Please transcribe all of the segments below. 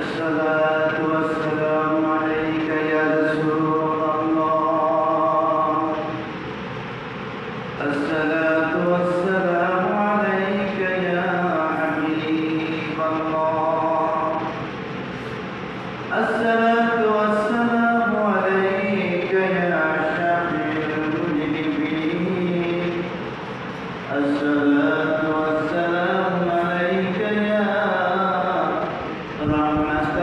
الصلاة والسلام alma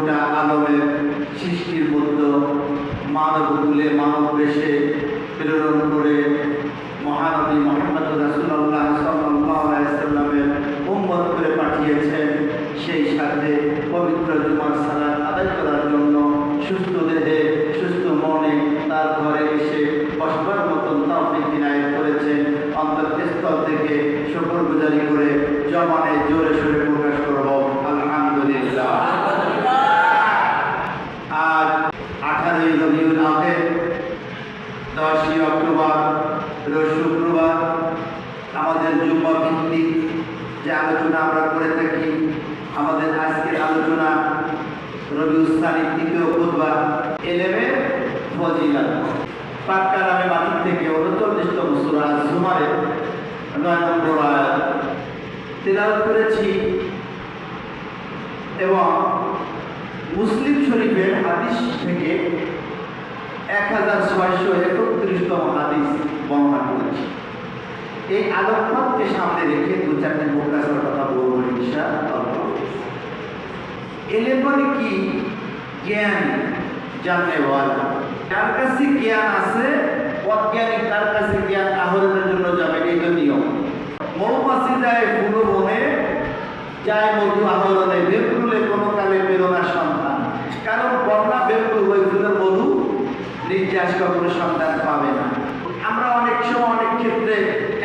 গোটা আলমের সৃষ্টির মধ্যে মানব তুলে মানব বেশে প্রেরণ করে মহানবী মোহাম্মদ রাসুল্লাহ সাল্লামের আজ আঠারোই রবিউল আখের দশই অক্টোবর শুক্রবার, আমাদের যুব ভিত্তিক যে আলোচনা আমরা করে থাকি, আমাদের আজকের আলোচনা রবি উস্তানির তৃতীয় বুধবার এলেমের ফজিলা পাক্কা নামে মাটির থেকে উনচল্লিশতম সুরা জুমারের নয় নম্বর তেলাওয়াত করেছি এবং মুসলিম শরীফের হাদিস থেকে এক হাজার ছয়শো একত্রিশতম হাদিস বর্ণনা করেছি। এই আলোকপাতকে সামনে রেখে দু চারটে মোকাশের কথা বলব ইনশা এলে মানে কি জ্ঞান জানতে বলা যার কাছে জ্ঞান আছে? অজ্ঞানী তার কাছে জ্ঞান আহরণের জন্য যাবে? এই নিয়ম। মৌমাছি যায় ফুলো বনে, যায় মধু আহরণে। বেকুলে কোনো কালে বেরোনা সন্তান কারণ বন্যা বেকুল ওই ফুলের মধু নির্যাস কখনো সন্তান পাবে না। আমরা অনেক সময় অনেক ক্ষেত্রে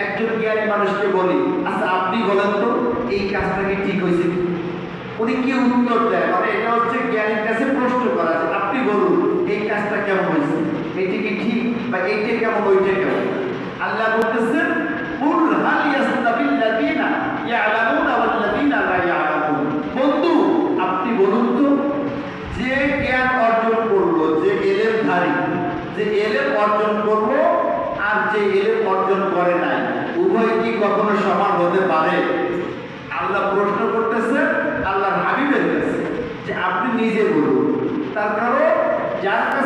একজন জ্ঞানী মানুষকে বলি আচ্ছা আপনি বলেন তো, এই কাজটা কি ঠিক হয়েছে উনি কি উত্তর দেয়? মানে এটা হচ্ছে জ্ঞানীর কাছে প্রশ্ন করা আপনি বলুন, এই কাজটা কেমন হয়েছে? এটি কি ঠিক বা এইটা কেমন, ওইটা কেমন? আল্লাহ বলতেছেন কুল হাল ইয়াস্তাবিল লাযিনা ইয়ালামুনা লাযিনা লা ইয়ালামুন বন্ধু আপনি বলুন তো যে জ্ঞান অর্জন করল যে এলেম ধারী যে এলেম অর্জন করব আর যে এলেম অর্জন করে নাই, উভয় কি কখনো সমান হতে পারে? আল্লাহ প্রশ্ন করতেছে, আল্লাহর হাবিবের কাছে যে আপনি নিজে বলুন। তার কারণ, যার কাছে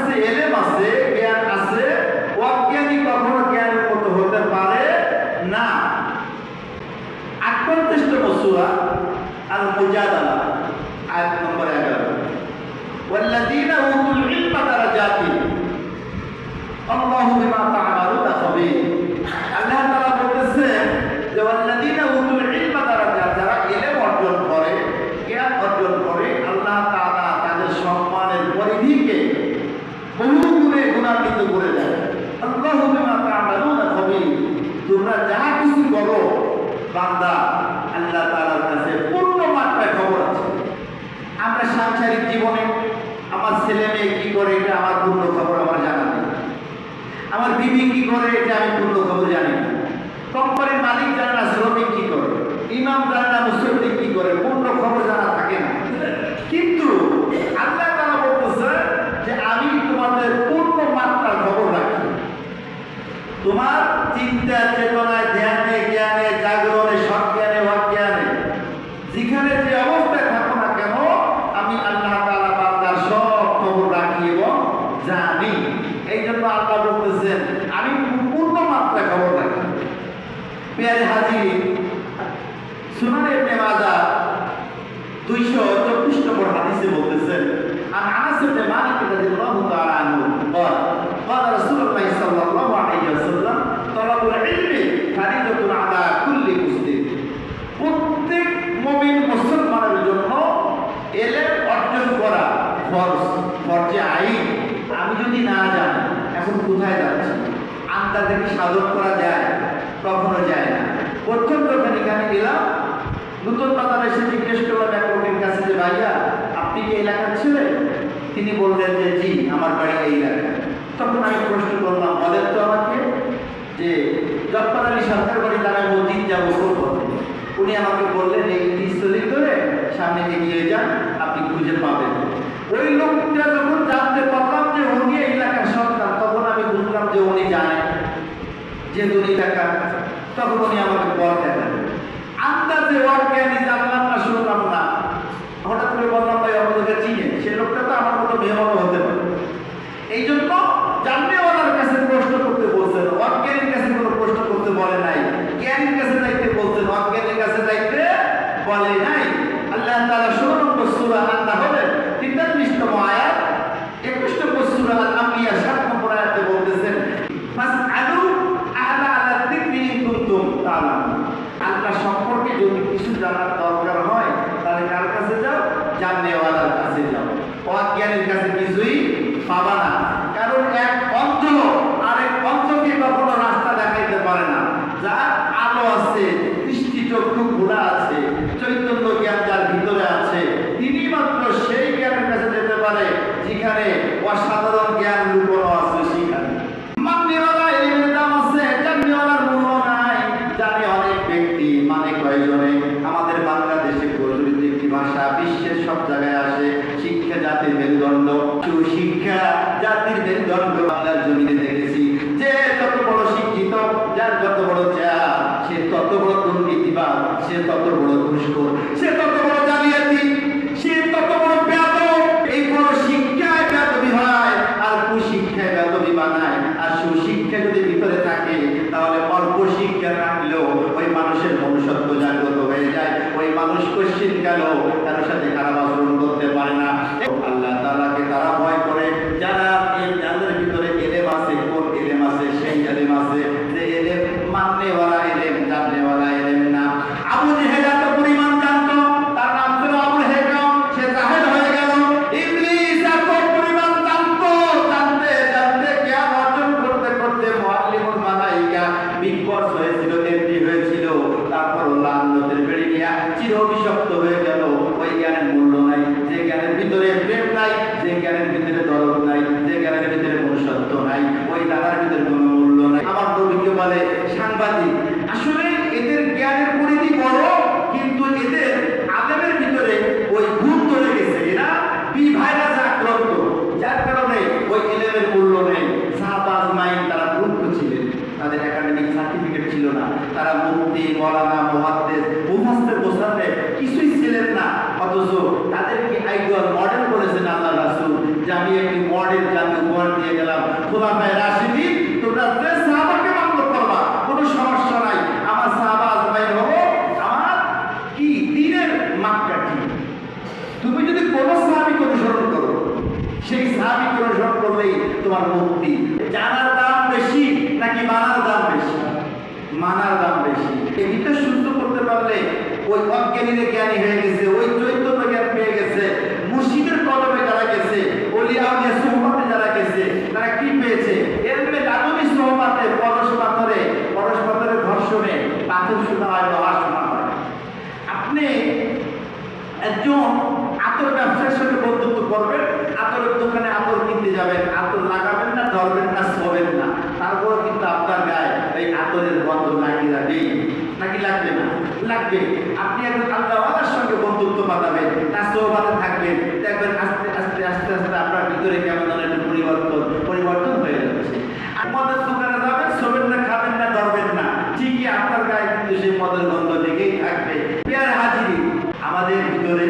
সুনানে ইবনে মাজাহ দুইশো চব্বিশ নম্বর হাদিসে বলতেছেন عن انس بن مالك رضي الله تعالى عنه قال قال رسول الله صلى الله عليه وسلم طلب العلم فريضة على كل مسلم প্রত্যেক মুমিন মুসলমানের জন্য এলেম অর্জন করা ফরজ ফরজে আইন আমি যদি না জানি এখন কোথায় যাচ্ছি আন্দাজে কি সাধন করা যায় কখনো যায় যখন এখানে গেলাম নতুন বাজার এসে জিজ্ঞেস করলাম এক লোকের কাছে যে ভাইয়া, আপনি কি এলাকার ছিলেন তিনি বললেন যে, জি, আমার বাড়ি এই এলাকায়। তখন আমি প্রশ্ন করলাম, বলেন তো আমাকে যে জব্বার আলী সরকার বাড়ি নামে মসজিদ যাব পথে, উনি আমাকে বললেন, এই স্থলি করে সামনে এগিয়ে যান, আপনি খুঁজে পাবেন। ওই লোকটা যখন জানতে পারলাম যে উনি এলাকার সন্তান, তখন আমি বুঝলাম যে উনি জানেন যে উনি এলাকা তখন উনি আমাকে জানলে ওয়ালার কাছে যাও অজ্ঞানের কাছে কিছুই পাবা না। por haverá se গায়ে কিন্তু সেই পদের গন্ধ থেকেই থাকবে। আমাদের ভিতরে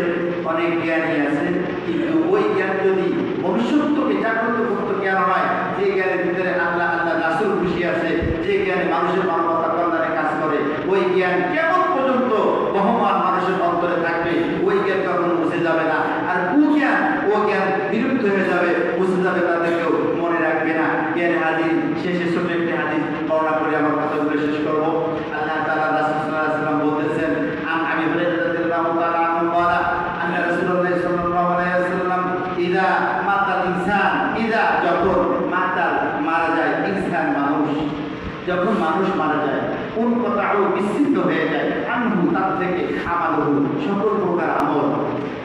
সকল প্রকার আমল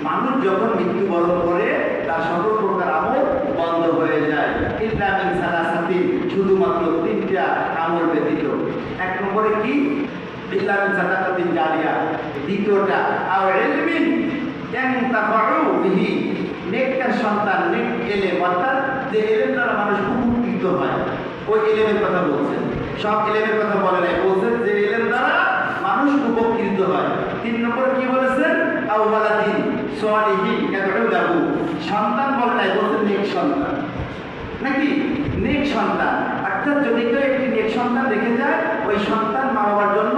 মানুষ যখন মৃত্যুবরণ করে, তার সকল প্রকার আমল বন্ধ হয়ে যায়। ইসলামিক সালাসাতি শুধুমাত্র তিনটা আমল ব্যতীত। এক নম্বরে কি? ইসলামিক সালাসাতি জালিয়া দ্বিতীয়টা আর এলমিন সন্তান নেক অর্থাৎ যে এলেম দ্বারা মানুষ উপকৃত হয়, ওই এলেমের কথা বলছেন। সব এলেমের কথা বলে নাই, বলছেন যে এলেম বৃদ্ধ হয়। তিন নম্বর কি বলেছেন আউবালাদিন সোয়ালিহীন এতটাও সন্তান বলে নাই বলছেন নেক সন্তান। নাকি? নেক সন্তান। অর্থাৎ যদি কেউ একটি নেক সন্তান রেখে যায়, ওই সন্তান মা বাবার জন্য